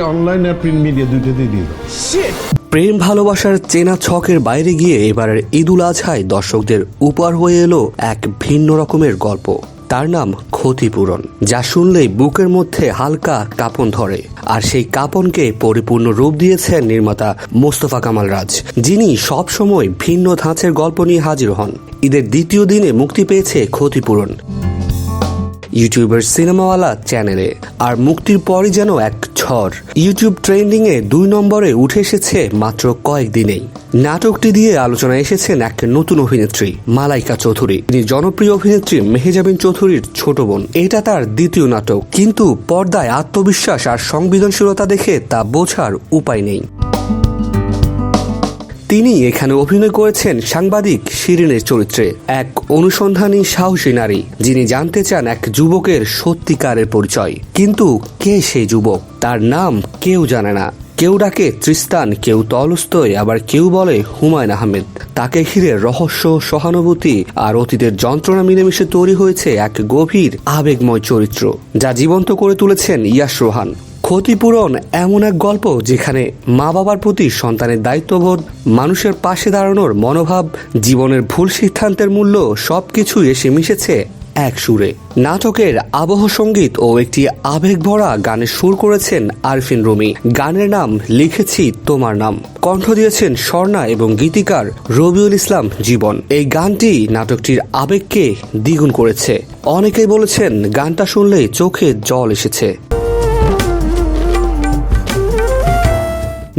Online আর print media দুইটাতেই দিয়ে দাও প্রেম ভালোবাসার চেনা ছকের বাইরে গিয়ে এবারের ঈদুল আজহায় দর্শকদের উপহার হয়ে এলো এক ভিন্ন রকমের গল্প। তার নাম ক্ষতিপূরণ যা শুনলেই বুকের মধ্যে হালকা কাঁপন ধরে। আর সেই কাঁপনকে পরিপূর্ণ রূপ দিয়েছেন নির্মাতা মোস্তফা কামাল রাজ যিনি সবসময় ভিন্ন ধাঁচের গল্প নিয়ে হাজির হন। ঈদের দ্বিতীয় দিনে মুক্তি পেয়েছে ক্ষতিপূরণ। ইউটিউবের সিনেমাওয়ালা চ্যানেলে। আর মুক্তির পরই যেন এক ঝড়। ইউটিউব ট্রেন্ডিং এ দুই নম্বরে উঠে এসেছে মাত্র কয়েকদিনেই। নাটকটি দিয়ে আলোচনায় এসেছেন এক নতুন অভিনেত্রী, মালাইকা চৌধুরী। তিনি জনপ্রিয় অভিনেত্রী মেহেজাবিন চৌধুরীর ছোট বোন। এটা তার দ্বিতীয় নাটক। কিন্তু পর্দায় আত্মবিশ্বাস আর সংবেদনশীলতা দেখে তা বোঝার উপায় নেই। তিনি এখানে অভিনয় করেছেন সাংবাদিক শিরিনের চরিত্রে, এক অনুসন্ধানী সাহসী নারী, যিনি জানতে চান এক যুবকের সত্যিকারের পরিচয়। কিন্তু কে সেই যুবক? তার নাম কেউ জানে না। কেউ ডাকে ত্রিস্তান, কেউ তলস্তয়, আবার কেউ বলে হুমায়ুন আহমেদ। তাকে ঘিরে রহস্য, সহানুভূতি আর অতীতের যন্ত্রণা মিলেমিশে তৈরি হয়েছে এক গভীর, আবেগময় চরিত্র, যা জীবন্ত করে তুলেছেন ইয়াস রোহান। ক্ষতিপূরণ এমন এক গল্প যেখানে মা বাবার প্রতি সন্তানের দায়িত্ববোধ, মানুষের পাশে দাঁড়ানোর মনোভাব, জীবনের ভুল সিদ্ধান্তের মূল্য সবকিছু এসে মিশেছে এক সুরে। নাটকের আবহ সংগীত ও একটি আবেগ ভরা গানের সুর করেছেন আরফিন রুমি। গানের নাম লিখেছি তোমার নাম। কণ্ঠ দিয়েছেন স্বর্ণা এবং গীতিকার রবিউল ইসলাম জীবন। এই গানটি নাটকটির আবেগকে দ্বিগুণ করেছে। অনেকেই বলেছেন গানটা শুনলেই চোখে জল এসেছে।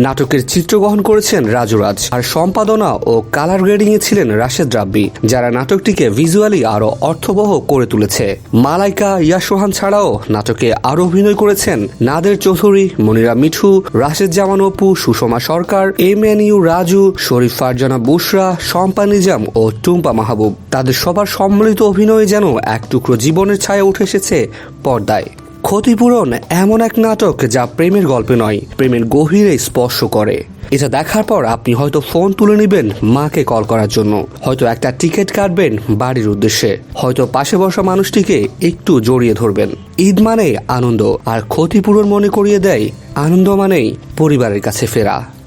নাটকের চিত্রগ্রহণ করেছেন রাজুরাজ। আর সম্পাদনা ও কালার গ্রেডিং এ ছিলেন রাশেদ রাব্বি, যারা নাটকটিকে ভিজুয়ালি আরও অর্থবহ করে তুলেছে। মালাইকা ইয়াসোহান ছাড়াও নাটকে আরও অভিনয় করেছেন Nader Chowdhury, Monira Mithu, Rashed Zaman Apu Sushma Sarkar M N U Raju, Sharif Farzana Busra Shampa Nizam ও টুম্পা মাহবুব। তাদের সবার সম্মিলিত অভিনয়ে যেন এক টুকরো জীবনের ছায়া উঠে এসেছে পর্দায়। ক্ষতিপূরণ এমন এক নাটক যা প্রেমের গল্পে নয়, প্রেমের গভীরে স্পর্শ করে। এটা দেখার পর আপনি হয়তো ফোন তুলে নেবেন মাকে কল করার জন্য। হয়তো একটা টিকিট কাটবেন বাড়ির উদ্দেশ্যে। হয়তো পাশে বসা মানুষটিকে একটু জড়িয়ে ধরবেন। ঈদ মানে আনন্দ, আর ক্ষতিপূরণ মনে করিয়ে দেয় আনন্দ মানেই পরিবারের কাছে ফেরা।